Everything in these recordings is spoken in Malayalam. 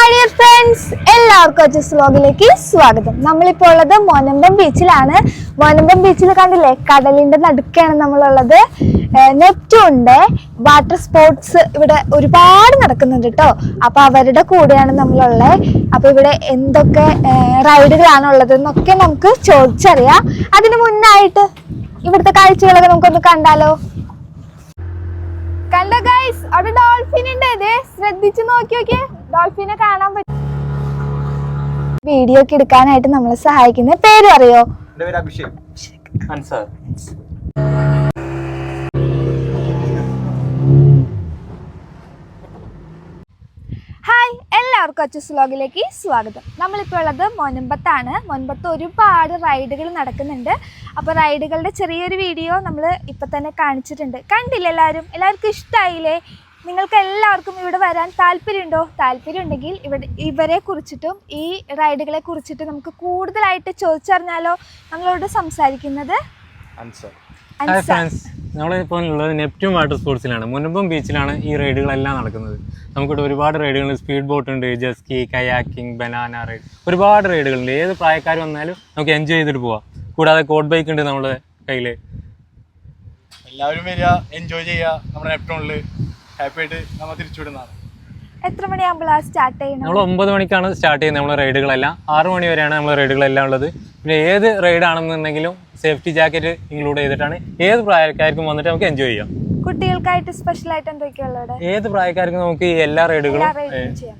ഹായ് ഫ്രണ്ട്സ് എല്ലാവർക്കും ഒച്ചസ് വ്ലോഗിലേക്ക് സ്വാഗതം. നമ്മളിപ്പോൾ ഉള്ളത് മൊനമ്പം ബീച്ചിലാണ്. മൊനമ്പം ബീച്ചിൽ കണ്ടില്ലേ? കടലിന്റെ നടുക്കാണ് നമ്മളുള്ളത്. നെപ്റ്റൂണിന്റെ വാട്ടർ സ്പോർട്സ് ഇവിടെ ഒരുപാട് നടക്കുന്നുണ്ട് കേട്ടോ അപ്പോൾ അവരുടെ കൂടെയാണ് നമ്മളുള്ളത് അപ്പോൾ ഇവിടെ എന്തൊക്കെ റൈഡുകളാണ് ഉള്ളത് എന്നൊക്കെ നമുക്ക് ചോദിച്ചറിയാം. അതിന് മുന്നായിട്ട് ഇവിടുത്തെ കാഴ്ചകളൊക്കെ നമുക്കൊന്ന് കണ്ടാലോ? കണ്ടോ ഗൈസ് അവിടെ ഡോൾഫിൻ ഉണ്ട് ശ്രദ്ധിച്ചു നോക്കി നോക്കിയേ. ഡോൾഫിനെ കാണാൻ പറ്റും. വീഡിയോ ഒക്കെ എടുക്കാനായിട്ട് നമ്മളെ സഹായിക്കുന്ന പേര് അറിയോ? അഭിഷേക്. അൻസാർ. ഹായ് എല്ലാവർക്കും അച്ചസ് വ്ലോഗിലേക്ക് സ്വാഗതം. നമ്മളിപ്പോൾ ഉള്ളത് മൊനമ്പത്താണ്. മൊൻപത്ത് ഒരുപാട് റൈഡുകൾ നടക്കുന്നുണ്ട്. അപ്പോൾ റൈഡുകളുടെ ചെറിയൊരു വീഡിയോ നമ്മൾ ഇപ്പം തന്നെ കാണിച്ചിട്ടുണ്ട്. കണ്ടില്ല എല്ലാവരും എല്ലാവർക്കും ഇഷ്ടമായില്ലേ നിങ്ങൾക്ക് എല്ലാവർക്കും ഇവിടെ വരാൻ താല്പര്യമുണ്ടോ? താല്പര്യം ഉണ്ടെങ്കിൽ ഇവിടെ ഇവരെ കുറിച്ചിട്ടും ഈ റൈഡുകളെ കുറിച്ചിട്ടും നമുക്ക് കൂടുതലായിട്ട് ചോദിച്ചറിഞ്ഞാലോ? നമ്മളോട് സംസാരിക്കുന്നത് നമ്മളിപ്പോൾ ഉള്ളത് നെപ്റ്റ്യൂൺ വാട്ടർ സ്പോർട്സിലാണ്. മുനമ്പം ബീച്ചിലാണ് ഈ റൈഡുകളെല്ലാം നടക്കുന്നത്. നമുക്കിവിടെ ഒരുപാട് റൈഡുകൾ സ്പീഡ് ബോട്ട് ഉണ്ട് ജസ്കി കയാക്കിംഗ് ബനാന റൈഡ് ഒരുപാട് റൈഡുകളുണ്ട്. ഏത് പ്രായക്കാർ വന്നാലും നമുക്ക് എൻജോയ് ചെയ്തിട്ട് പോവാം. കൂടാതെ കോഡ് ബൈക്ക് ഉണ്ട് നമ്മുടെ കയ്യിൽ എല്ലാവരും വരിക എൻജോയ് ചെയ്യുക നമ്മുടെ നെപ്റ്റോണിൽ ഹാപ്പി ആയിട്ട് നമ്മൾ തിരിച്ചുവിടുന്നതാണ്. എത്ര സ്റ്റാർട്ട് ചെയ്യണം? നമ്മൾ ഒമ്പത് മണിക്കാണ് സ്റ്റാർട്ട് ചെയ്യുന്നത്. നമ്മൾ റൈഡുകളെല്ലാം. ആറ് മണി വരെയാണ് നമ്മൾ റൈഡുകളെല്ലാം ഉള്ളത്. പിന്നെ ഏത് റൈഡ് ആണെന്നുണ്ടെങ്കിലും സേഫ്റ്റി ജാക്കറ്റ് ഇൻക്ലൂഡ് ചെയ്തിട്ടാണ് ഏത് പ്രായക്കാർക്കും വന്നിട്ട് നമുക്ക് എൻജോയ് ചെയ്യാം. കുട്ടികൾക്കായിട്ട് സ്പെഷ്യൽ ആയിട്ട് എന്തൊക്കെയാണ് ഉള്ളത്? ഏത് പ്രായക്കാർക്കും നമുക്ക് എല്ലാ റൈഡുകളും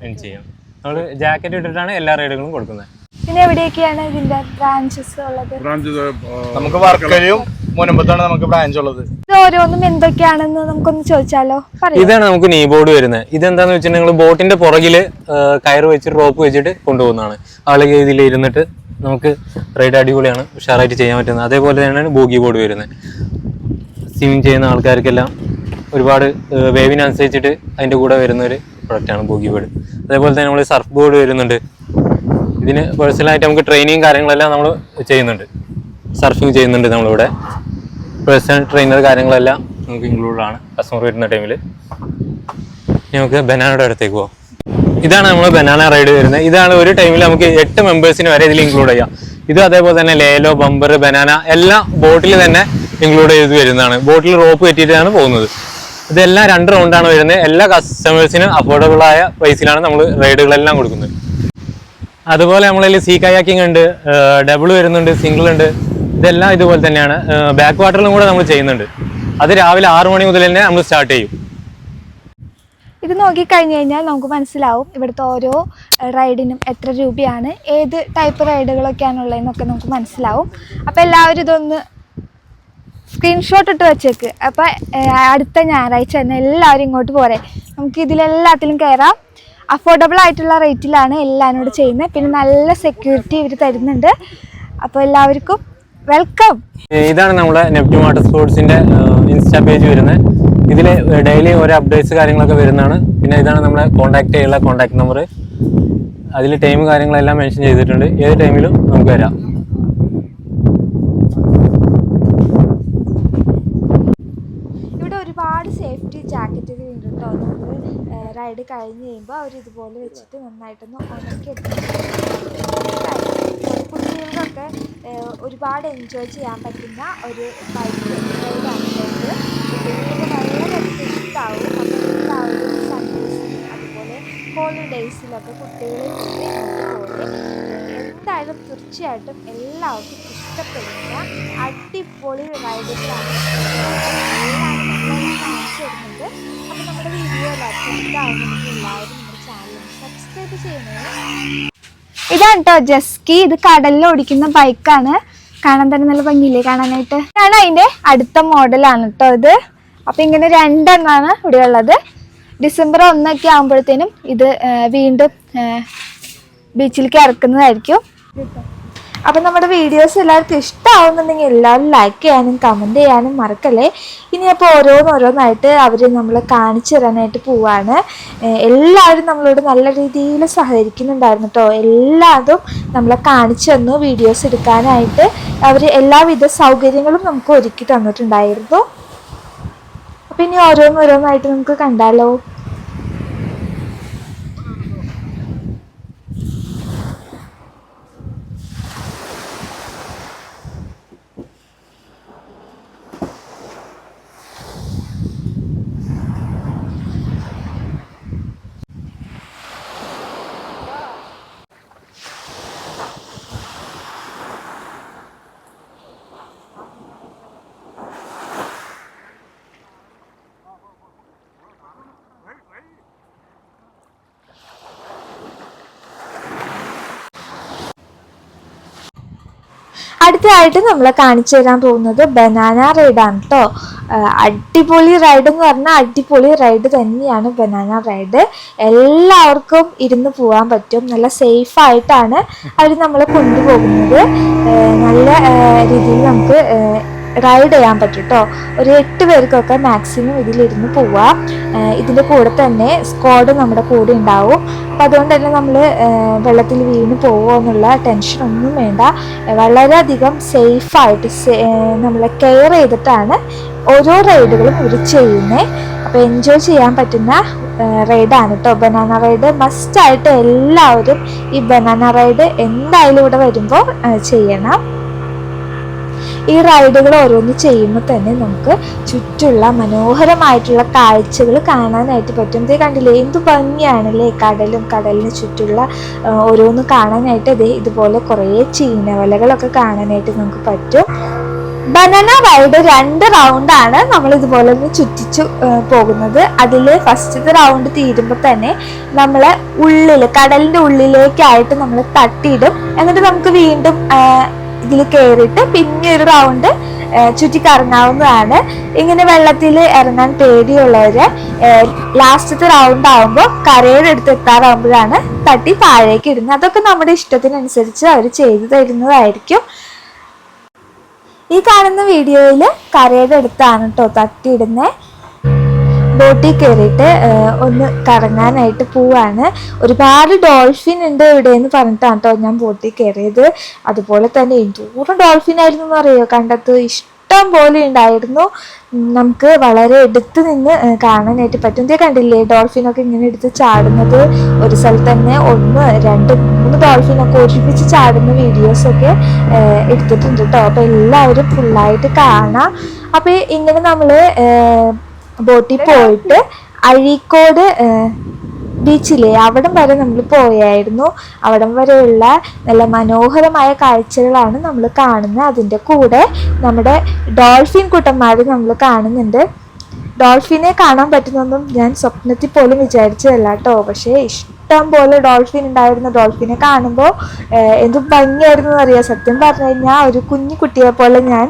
എൻജോയ് ചെയ്യാം. നമ്മൾ ജാക്കറ്റ് ഇട്ടിട്ടാണ് എല്ലാ റൈഡുകളും കൊടുക്കുന്നത്. പിന്നെ എവിടെയൊക്കെയാണ് ഇതിന്റെ ബ്രാഞ്ചസ് ഉള്ളത്? നമുക്ക് വർക്കലയും മുനമ്പത്താണ് നമുക്ക് ബ്രാഞ്ച് ഉള്ളത്. ഓരോന്നും എന്തൊക്കെയാണെന്ന് നമുക്കൊന്ന് ചോദിച്ചാലോ? ഇതാണ് നമുക്ക് നീ ബോർഡ് വരുന്നത്. ഇതെന്താന്ന് വെച്ചിട്ടുണ്ടെങ്കിൽ ബോട്ടിന്റെ പുറകിൽ കയർ വെച്ചിട്ട് റോപ്പ് വെച്ചിട്ട് കൊണ്ടുപോകുന്നതാണ്. ആളുകൾ ഇതിൽ ഇരുന്നിട്ട് നമുക്ക് റൈഡ് അടിപൊളിയാണ്. ഉഷാറായിട്ട് ചെയ്യാൻ പറ്റുന്നത്. അതേപോലെ തന്നെയാണ് ബോഗി ബോർഡ് വരുന്നത്. സ്വിമ്മിങ് ചെയ്യുന്ന ആൾക്കാർക്കെല്ലാം ഒരുപാട് വേവിനനുസരിച്ചിട്ട് അതിന്റെ കൂടെ വരുന്ന ഒരു പ്രൊഡക്റ്റാണ് ബോഗി ബോർഡ് അതേപോലെ തന്നെ നമ്മൾ സർഫ് ബോർഡ് വരുന്നുണ്ട്. ഇതിന് പേഴ്സണലായിട്ട് നമുക്ക് ട്രെയിനിങ് കാര്യങ്ങളെല്ലാം നമ്മൾ ചെയ്യുന്നുണ്ട്. സർഫിങ് ചെയ്യുന്നുണ്ട് നമ്മളിവിടെ. പേഴ്സണൽ ട്രെയിനർ കാര്യങ്ങളെല്ലാം നമുക്ക് ഇൻക്ലൂഡ് ആണ്. കസ്റ്റമർ വരുന്ന ടൈമിൽ നമുക്ക് ബനാനയുടെ അടുത്തേക്ക് പോകാം ഇതാണ് നമ്മൾ ബനാന റൈഡ് വരുന്നത്. ഇതാണ് ഒരു ടൈമിൽ നമുക്ക് എട്ട് മെമ്പേഴ്സിന് വരെ ഇതിൽ ഇൻക്ലൂഡ് ചെയ്യാം. ഇത് അതേപോലെ തന്നെ ലേലോ ബമ്പർ ബനാന എല്ലാം ബോട്ടിൽ തന്നെ ഇൻക്ലൂഡ് ചെയ്ത് വരുന്നതാണ്. ബോട്ടിൽ റോപ്പ് കെട്ടിയിട്ടാണ് പോകുന്നത്. ഇതെല്ലാം രണ്ട് റൗണ്ടാണ് വരുന്നത്. എല്ലാ കസ്റ്റമേഴ്സിനും അഫോർഡബിൾ ആയ പ്രൈസിലാണ് നമ്മൾ റൈഡുകളെല്ലാം കൊടുക്കുന്നത്. അതുപോലെ നമ്മളതിൽ സീ കയാക്കിംഗ് ഉണ്ട്. ഡബിൾ വരുന്നുണ്ട് സിംഗിൾ ഉണ്ട്. ഇതെല്ലാം ഇതുപോലെ തന്നെയാണ്. ബാക്ക് വാട്ടറിലും കൂടെ നമ്മൾ ചെയ്യുന്നുണ്ട്. അത് രാവിലെ ആറു മണി മുതൽ തന്നെ നമ്മൾ സ്റ്റാർട്ട് ചെയ്യും. ഇത് നോക്കിക്കഴിഞ്ഞു കഴിഞ്ഞാൽ നമുക്ക് മനസ്സിലാവും ഇവിടുത്തെ ഓരോ റൈഡിനും എത്ര രൂപയാണ് ഏത് ടൈപ്പ് റൈഡുകളൊക്കെയാണുള്ളതെന്നൊക്കെ നമുക്ക് മനസ്സിലാവും. അപ്പോൾ എല്ലാവരും ഇതൊന്ന് സ്ക്രീൻഷോട്ട് ഇട്ട് വെച്ചേക്ക്. അപ്പോൾ അടുത്ത ഞായറാഴ്ച തന്നെ എല്ലാവരും ഇങ്ങോട്ട് പോരെ. നമുക്ക് ഇതിലെല്ലാത്തിലും കയറാം അഫോർഡബിൾ ആയിട്ടുള്ള റേറ്റിലാണ് എല്ലാവരും ചെയ്യുന്നത്. പിന്നെ നല്ല സെക്യൂരിറ്റി ഇവർ തരുന്നുണ്ട്. അപ്പോൾ എല്ലാവർക്കും വെൽക്കം. ഇതാണ് നമ്മുടെ നെപ്റ്റ്യൂൺ വാട്ടർ സ്പോർട്സിന്റെ ഇൻസ്റ്റാ പേജ് വരുന്നത്. ഇതിൽ ഡെയിലി ഓരോ അപ്ഡേറ്റ്സ് കാര്യങ്ങളൊക്കെ വരുന്നതാണ്. പിന്നെ ഇതാണ് നമ്മുടെ കോൺടാക്ട് ചെയ്യാനുള്ള കോൺടാക്ട് നമ്പർ. അതിൽ ടൈം കാര്യങ്ങളെല്ലാം മെൻഷൻ ചെയ്തിട്ടുണ്ട്. ഏത് ടൈമിലും നമുക്ക് വരാം. ഇവിടെ ഒരുപാട് സേഫ്റ്റി ജാക്കറ്റുകൾ ഉണ്ട് കേട്ടോ. നമ്മൾ റൈഡ് കഴിഞ്ഞ് കഴിയുമ്പോൾ അവർ ഇതുപോലെ വെച്ചിട്ട് നന്നായിട്ടൊന്ന് ഉണക്കിയെടുക്കും കുട്ടികൾക്കൊക്കെ ഒരുപാട് എൻജോയ് ചെയ്യാൻ പറ്റുന്ന ഒരു ബൈക്ക് ഹോളിഡേയ്സിലൊക്കെ കുട്ടികളെ എന്തായാലും തീർച്ചയായിട്ടും എല്ലാവർക്കും ഇഷ്ടപ്പെടുന്ന അടിപൊളി റൈഡുകളാണ് കാണിച്ചു അപ്പോൾ നമ്മുടെ വീഡിയോ എല്ലാവർക്കും എല്ലാവരും നമ്മുടെ ചാനൽ സബ്സ്ക്രൈബ് ചെയ്യണേ ഇതാണ് കേട്ടോ ജസ്കി. ഇത് കടലിൽ ഓടിക്കുന്ന ബൈക്കാണ്. കാണാൻ തന്നെ നല്ല ഭംഗിയില്ലേ കാണാനായിട്ട്? ഇതാണ് അതിന്റെ അടുത്ത മോഡലാണ് കേട്ടോ ഇത്. അപ്പൊ ഇങ്ങനെ രണ്ടെണ്ണമാണ് ഇവിടെ ഉള്ളത്. ഡിസംബർ ഒന്നൊക്കെ ആകുമ്പോഴത്തേനും ഇത് വീണ്ടും ബീച്ചിലേക്ക് ഇറക്കുന്നതായിരിക്കും. അപ്പം നമ്മുടെ വീഡിയോസ് എല്ലാവർക്കും ഇഷ്ടമാവുന്നുണ്ടെങ്കിൽ എല്ലാവരും ലൈക്ക് ചെയ്യാനും കമന്റ് ചെയ്യാനും മറക്കല്ലേ? ഇനി അപ്പോൾ ഓരോന്നോരോന്നായിട്ട് അവർ നമ്മൾ കാണിച്ചു തരാനായിട്ട് പോവാണ്. എല്ലാവരും നമ്മളോട് നല്ല രീതിയിൽ സഹകരിക്കുന്നുണ്ടായിരുന്നു കേട്ടോ എല്ലാതും നമ്മളെ കാണിച്ചു തന്നു വീഡിയോസ് എടുക്കാനായിട്ട്. അവർ എല്ലാവിധ സൗകര്യങ്ങളും നമുക്ക് ഒരുക്കി തന്നിട്ടുണ്ടായിരുന്നു. അപ്പം ഇനി ഓരോന്നോരോന്നായിട്ട് നമുക്ക് കണ്ടാലോ? അടുത്തതായിട്ട് നമ്മൾ കാണിച്ചു തരാൻ പോകുന്നത് ബനാന റൈഡാണ് കേട്ടോ അടിപൊളി റൈഡ് എന്ന് പറഞ്ഞാൽ അടിപൊളി റൈഡ് തന്നെയാണ് ബനാന റൈഡ് എല്ലാവർക്കും ഇരുന്ന് പോകാൻ പറ്റും. നല്ല സേഫ് ആയിട്ടാണ് അവർ നമ്മളെ കൊണ്ടുപോകുന്നത്. നല്ല രീതിയിൽ നമുക്ക് റൈഡ് ചെയ്യാൻ പറ്റും കേട്ടോ ഒരു എട്ട് പേർക്കൊക്കെ മാക്സിമം ഇതിലിരുന്ന് പോവാം. ഇതിന്റെ കൂടെ തന്നെ സ്ക്വാഡ് നമ്മുടെ കൂടെ ഉണ്ടാവും. അപ്പം അതുകൊണ്ട് തന്നെ നമ്മൾ വെള്ളത്തിൽ വീണ് പോവുമോ എന്നുള്ള ടെൻഷൻ ഒന്നും വേണ്ട. വളരെയധികം സേഫായിട്ട് നമ്മളെ കെയർ ചെയ്തിട്ടാണ് ഓരോ റൈഡുകളും ഇവർ ചെയ്യുന്നത് അപ്പോൾ എൻജോയ് ചെയ്യാൻ പറ്റുന്ന റൈഡാണ് കേട്ടോ ബനാന റൈഡ് മസ്റ്റായിട്ട് എല്ലാവരും ഈ ബനാന റൈഡ് എന്തായാലും ഇവിടെ വരുമ്പോൾ ചെയ്യണം. ഈ റൈഡുകൾ ഓരോന്ന് ചെയ്യുമ്പോൾ തന്നെ നമുക്ക് ചുറ്റുള്ള മനോഹരമായിട്ടുള്ള കാഴ്ചകൾ കാണാനായിട്ട് പറ്റും. ഇത് കണ്ടില്ലേ എന്ത് ഭംഗിയാണല്ലേ കടലും കടലിന് ചുറ്റുള്ള ഓരോന്ന് കാണാനായിട്ട് ഇതേ ഇതുപോലെ കുറേ ചീനവലകളൊക്കെ കാണാനായിട്ട് നമുക്ക് പറ്റും. ബനാന റൈഡ് രണ്ട് റൗണ്ടാണ് നമ്മൾ ഇതുപോലെ ഒന്ന് ചുറ്റിച്ചു പോകുന്നത്. അതിൽ ഫസ്റ്റത്തെ റൗണ്ട് തീരുമ്പോൾ തന്നെ നമ്മൾ ഉള്ളിൽ കടലിന്റെ ഉള്ളിലേക്കായിട്ട് നമ്മൾ തട്ടിയിടും. എന്നിട്ട് നമുക്ക് വീണ്ടും ഇതിൽ കയറിയിട്ട് പിന്നെ ഒരു റൗണ്ട് ചുറ്റിക്കറങ്ങാവുന്നതാണ്. ഇങ്ങനെ വെള്ളത്തിൽ ഇറങ്ങാൻ പേടിയുള്ളവര് ലാസ്റ്റത്തെ റൗണ്ട് ആവുമ്പോൾ കരയുടെ അടുത്ത് എത്താറാവുമ്പോഴാണ് തട്ടി താഴേക്ക് ഇടുന്നത്. അതൊക്കെ നമ്മുടെ ഇഷ്ടത്തിനനുസരിച്ച് അവർ ചെയ്തു തരുന്നതായിരിക്കും. ഈ കാണുന്ന വീഡിയോയിൽ കരയുടെ അടുത്താണ് കേട്ടോ തട്ടിയിടുന്നത് ബോട്ടിൽ കയറിയിട്ട് ഒന്ന് കറങ്ങാനായിട്ട് പോവാണ്. ഒരുപാട് ഡോൾഫിൻ ഉണ്ട് ഇവിടെ എന്ന് പറഞ്ഞിട്ടാണ് കേട്ടോ ഞാൻ ബോട്ടിൽ കയറിയത്. അതുപോലെ തന്നെ എന്തോരം ഡോൾഫിൻ ആയിരുന്നു എന്ന് അറിയോ കണ്ടത് ഇഷ്ടം പോലെ ഉണ്ടായിരുന്നു. നമുക്ക് വളരെ എടുത്ത് നിന്ന് കാണാനായിട്ട് പറ്റും. ഇതേ കണ്ടില്ലേ ഡോൾഫിനൊക്കെ ഇങ്ങനെ എടുത്ത് ചാടുന്നത്? ഒരു സ്ഥലത്ത് തന്നെ ഒന്ന് രണ്ട് മൂന്ന് ഡോൾഫിനൊക്കെ ഒരുമിച്ച് ചാടുന്ന വീഡിയോസൊക്കെ എടുത്തിട്ടുണ്ട് കേട്ടോ അപ്പോൾ എല്ലാവരും ഫുള്ളായിട്ട് കാണാം. അപ്പോൾ ഇങ്ങനെ നമ്മൾ ബോട്ടിൽ പോയിട്ട് അഴീക്കോട് ബീച്ചിലെ അവിടം വരെ നമ്മൾ പോയായിരുന്നു. അവിടം വരെയുള്ള നല്ല മനോഹരമായ കാഴ്ചകളാണ് നമ്മൾ കാണുന്നത്. അതിന്റെ കൂടെ നമ്മുടെ ഡോൾഫിൻ കുട്ടന്മാർ നമ്മൾ കാണുന്നുണ്ട്. ഡോൾഫിനെ കാണാൻ പറ്റുന്നൊന്നും ഞാൻ സ്വപ്നത്തിൽ പോലും വിചാരിച്ചതല്ല കേട്ടോ. പക്ഷേ ഇഷ്ടം പോലെ ഡോൾഫിൻ ഉണ്ടായിരുന്ന ഡോൾഫിനെ കാണുമ്പോൾ എന്ത് ഭംഗിയായിരുന്നു എന്നറിയാം? സത്യം പറഞ്ഞു കഴിഞ്ഞാൽ ഒരു കുഞ്ഞു കുട്ടിയെ പോലെ ഞാൻ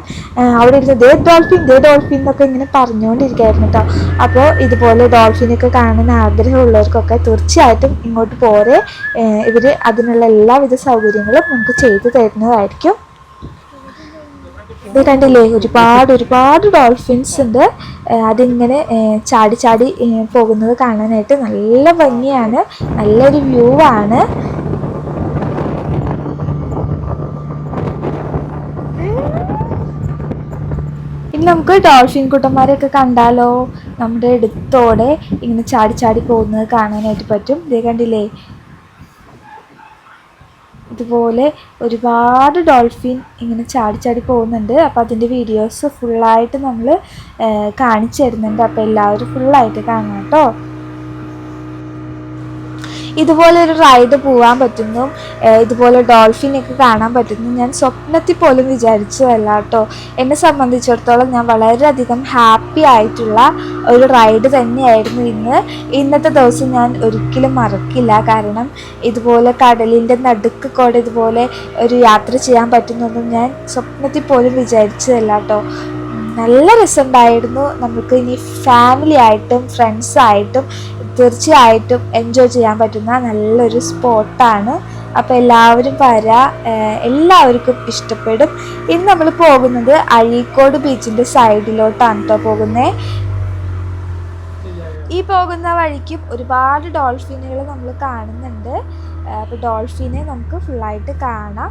അവിടെ ഇരുന്ന് ദേ ഡോൾഫിൻ ദേ ഡോൾഫിൻ എന്നൊക്കെ ഇങ്ങനെ പറഞ്ഞുകൊണ്ടിരിക്കുകയായിരുന്നു കേട്ടോ അപ്പോൾ ഇതുപോലെ ഡോൾഫിനൊക്കെ കാണാൻ ആഗ്രഹമുള്ളവർക്കൊക്കെ തീർച്ചയായിട്ടും ഇങ്ങോട്ട് പോരെ. ഇവർ അതിനുള്ള എല്ലാവിധ സൗകര്യങ്ങളും നമുക്ക് ചെയ്തു തരുന്നതായിരിക്കും. ഇത് കണ്ടില്ലേ? ഒരുപാട് ഒരുപാട് ഡോൾഫിൻസ് ഉണ്ട്. അതിങ്ങനെ ചാടി ചാടി പോകുന്നത് കാണാനായിട്ട് നല്ല ഭംഗിയാണ്. നല്ലൊരു വ്യൂ ആണ്. ഇനി നമുക്ക് ഡോൾഫിൻ കുട്ടന്മാരെയൊക്കെ കണ്ടാലോ? നമ്മുടെ അടുത്തോടെ ഇങ്ങനെ ചാടി ചാടി പോകുന്നത് കാണാനായിട്ട് പറ്റും. ഇതേ കണ്ടില്ലേ? ഇതുപോലെ ഒരുപാട് ഡോൾഫിൻ ഇങ്ങനെ ചാടി ചാടി പോകുന്നുണ്ട്. അപ്പോൾ അതിന്റെ വീഡിയോസ് ഫുള്ളായിട്ട് നമ്മൾ കാണിച്ചു തരുന്നുണ്ട്. അപ്പോൾ എല്ലാവരും ഫുള്ളായിട്ട് കാണണം കേട്ടോ. ഇതുപോലെ ഒരു റൈഡ് പോകാൻ പറ്റുന്നു ഇതുപോലെ ഡോൾഫിനൊക്കെ കാണാൻ പറ്റുന്നു. ഞാൻ സ്വപ്നത്തിൽ പോലും വിചാരിച്ചതല്ല കേട്ടോ എന്നെ സംബന്ധിച്ചിടത്തോളം ഞാൻ വളരെയധികം ഹാപ്പി ആയിട്ടുള്ള ഒരു റൈഡ് തന്നെയായിരുന്നു ഇന്ന്. ഇന്നത്തെ ദിവസം ഞാൻ ഒരിക്കലും മറക്കില്ല. കാരണം ഇതുപോലെ കടലിന്റെ നടുക്ക് കൂടെ ഇതുപോലെ ഒരു യാത്ര ചെയ്യാൻ പറ്റുന്നൊന്നും ഞാൻ സ്വപ്നത്തിൽ പോലും വിചാരിച്ചതല്ല കേട്ടോ നല്ല രസമുണ്ടായിരുന്നു. നമുക്ക് ഇനി ഫാമിലി ആയിട്ടും ഫ്രണ്ട്സായിട്ടും തീർച്ചയായിട്ടും എൻജോയ് ചെയ്യാൻ പറ്റുന്ന നല്ലൊരു സ്പോട്ടാണ്. അപ്പോൾ എല്ലാവരും വരാ. എല്ലാവർക്കും ഇഷ്ടപ്പെടും. ഇന്ന് നമ്മൾ പോകുന്നത് അഴീക്കോട് ബീച്ചിന്റെ സൈഡിലോട്ടാണ് കേട്ടോ പോകുന്നത് ഈ പോകുന്ന വഴിക്കും ഒരുപാട് ഡോൾഫിനുകൾ നമ്മൾ കാണുന്നുണ്ട്. അപ്പോൾ ഡോൾഫിനെ നമുക്ക് ഫുള്ളായിട്ട് കാണാം.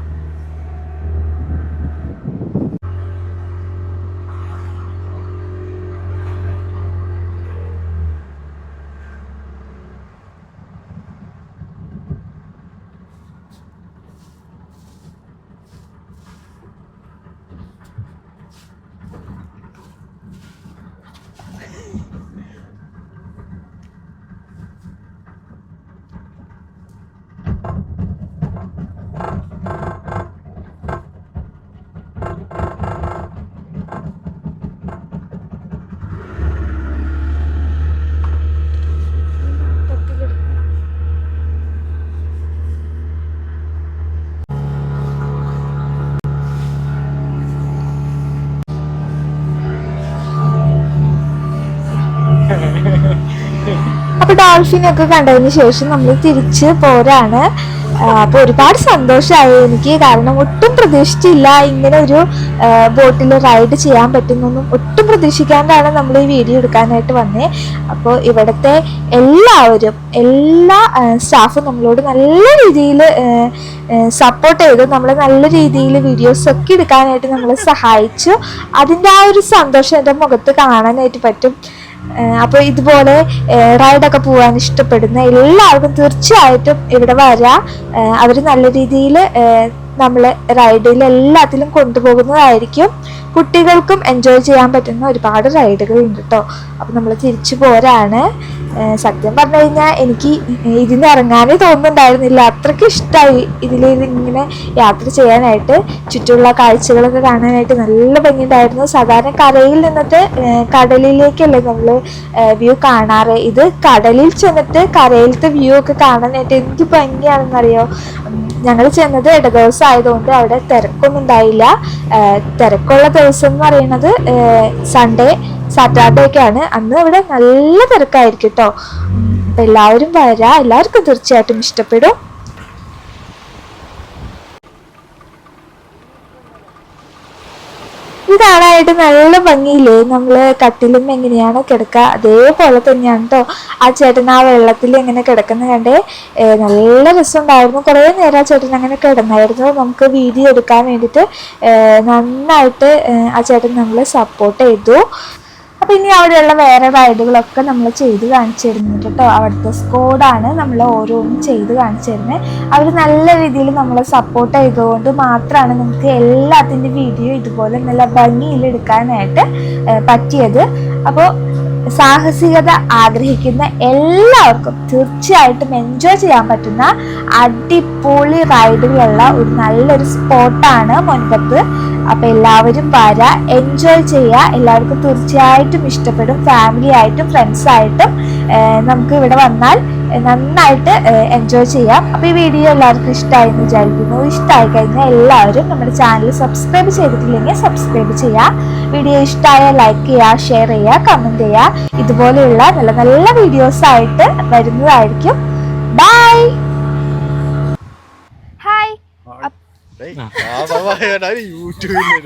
ഡോൾഫിനൊക്കെ കണ്ടതിന് ശേഷം നമ്മൾ തിരിച്ച് പോരാണ്. അപ്പോൾ ഒരുപാട് സന്തോഷമായി എനിക്ക് കാരണം ഒട്ടും പ്രതീക്ഷിച്ചില്ല ഇങ്ങനെ ഒരു ബോട്ടിൽ റൈഡ് ചെയ്യാൻ പറ്റുന്നൊന്നും ഒട്ടും പ്രതീക്ഷിക്കാണ്ടാണ് നമ്മൾ ഈ വീഡിയോ എടുക്കാനായിട്ട് വന്നേ. അപ്പോൾ ഇവിടുത്തെ എല്ലാവരും എല്ലാ സ്റ്റാഫും നമ്മളോട് നല്ല രീതിയിൽ സപ്പോർട്ട് ചെയ്തു. നമ്മളെ നല്ല രീതിയിൽ വീഡിയോസ് ഒക്കെ എടുക്കാനായിട്ട് നമ്മളെ സഹായിച്ചു. അതിന്റെ ആ ഒരു സന്തോഷം എന്റെ മുഖത്ത് കാണാനായിട്ട് പറ്റും. അപ്പോൾ ഇതുപോലെ റൈഡൊക്കെ പോകാൻ ഇഷ്ടപ്പെടുന്ന എല്ലാവർക്കും തീർച്ചയായിട്ടും ഇവിടെ വരാം. അവർ നല്ല രീതിയിൽ നമ്മൾ റൈഡിൽ എല്ലാത്തിലും കൊണ്ടുപോകുന്നതായിരിക്കും. കുട്ടികൾക്കും എൻജോയ് ചെയ്യാൻ പറ്റുന്ന ഒരുപാട് റൈഡുകൾ ഉണ്ട് കേട്ടോ അപ്പോൾ നമ്മൾ തിരിച്ചു പോരാണ്. സത്യം പറഞ്ഞു കഴിഞ്ഞാൽ എനിക്ക് ഇതിന് ഇറങ്ങാനേ തോന്നുന്നുണ്ടായിരുന്നില്ല. അത്രയ്ക്ക് ഇഷ്ടമായി ഇതിൽ ഇങ്ങനെ യാത്ര ചെയ്യാനായിട്ട് ചുറ്റുമുള്ള കാഴ്ചകളൊക്കെ കാണാനായിട്ട് നല്ല ഭംഗിയുണ്ടായിരുന്നു. സാധാരണ കരയിൽ നിന്നിട്ട് കടലിലേക്കല്ലേ നമ്മൾ വ്യൂ കാണാറ്. ഇത് കടലിൽ ചെന്നിട്ട് കരയിലത്തെ വ്യൂ ഒക്കെ കാണാനായിട്ട് എന്ത് ഭംഗിയാണെന്നറിയോ? ഞങ്ങൾ ചെന്നത് ഇട ദിവസം ആയതുകൊണ്ട് അവിടെ തിരക്കൊന്നും ഉണ്ടായില്ല തിരക്കുള്ള ദിവസം എന്ന് പറയുന്നത് സൺഡേ സാറ്റർഡേ ഒക്കെയാണ് അന്ന് ഇവിടെ നല്ല തിരക്കായിരിക്കും കേട്ടോ എല്ലാവരും വരാ. എല്ലാവർക്കും തീർച്ചയായിട്ടും ഇഷ്ടപ്പെടും. ഇത് കാണാനായിട്ട് നല്ല ഭംഗിയില്ലേ? നമ്മൾ കട്ടിലും എങ്ങനെയാണോ കിടക്കുക അതേപോലെ തന്നെയാണ് കേട്ടോ ആ ചേട്ടൻ ആ വെള്ളത്തിൽ എങ്ങനെ കിടക്കുന്ന കണ്ടേ? നല്ല നല്ല രസമുണ്ടായിരുന്നു. കുറേ നേരം ആ ചേട്ടൻ അങ്ങനെ കിടന്നായിരുന്നു. നമുക്ക് വീഡിയോ എടുക്കാൻ വേണ്ടിയിട്ട് നന്നായിട്ട് ആ ചേട്ടൻ നമ്മളെ സപ്പോർട്ട് ചെയ്തു. അപ്പം ഇനി അവിടെയുള്ള വേറെ റൈഡുകളൊക്കെ നമ്മൾ ചെയ്ത് കാണിച്ചു തരുന്നുണ്ട് കേട്ടോ. അവിടുത്തെ സ്കോഡാണ് നമ്മൾ ഓരോന്നും ചെയ്ത് കാണിച്ചു തരുന്നത് അവർ നല്ല രീതിയിൽ നമ്മളെ സപ്പോർട്ട് ചെയ്തുകൊണ്ട് മാത്രമാണ് നമുക്ക് എല്ലാത്തിന്റെ വീഡിയോ ഇതുപോലെ നല്ല ഭംഗിയിൽ എടുക്കാനായിട്ട് പറ്റിയത്. അപ്പോൾ സാഹസികത ആഗ്രഹിക്കുന്ന എല്ലാവർക്കും തീർച്ചയായിട്ടും എൻജോയ് ചെയ്യാൻ പറ്റുന്ന അടിപൊളി റൈഡുകളുള്ള ഒരു നല്ലൊരു സ്പോട്ടാണ് മുൻപത്ത്. അപ്പൊ എല്ലാവരും വര എൻജോയ് ചെയ്യുക എല്ലാവർക്കും തീർച്ചയായിട്ടും ഇഷ്ടപ്പെടും. ഫാമിലി ആയിട്ടും ഫ്രണ്ട്സ് ആയിട്ടും നമുക്ക് ഇവിടെ വന്നാൽ നന്നായിട്ട് എൻജോയ് ചെയ്യാം. അപ്പൊ ഈ വീഡിയോ എല്ലാവർക്കും ഇഷ്ടമായി എന്ന് വിചാരിക്കുന്നു. ഇഷ്ടമായി കഴിഞ്ഞാൽ എല്ലാവരും നമ്മുടെ ചാനൽ സബ്സ്ക്രൈബ് ചെയ്തിട്ടില്ലെങ്കിൽ സബ്സ്ക്രൈബ് ചെയ്യുക വീഡിയോ ഇഷ്ടമായ ലൈക്ക് ചെയ്യുക ഷെയർ ചെയ്യുക കമന്റ് ചെയ്യുക ഇതുപോലെയുള്ള നല്ല നല്ല വീഡിയോസ് ആയിട്ട് വരുന്നതായിരിക്കും. ബൈ ഹായ് ഡേയ്, ആ, ബാബാ, ഞാൻ യൂട്യൂബിൽ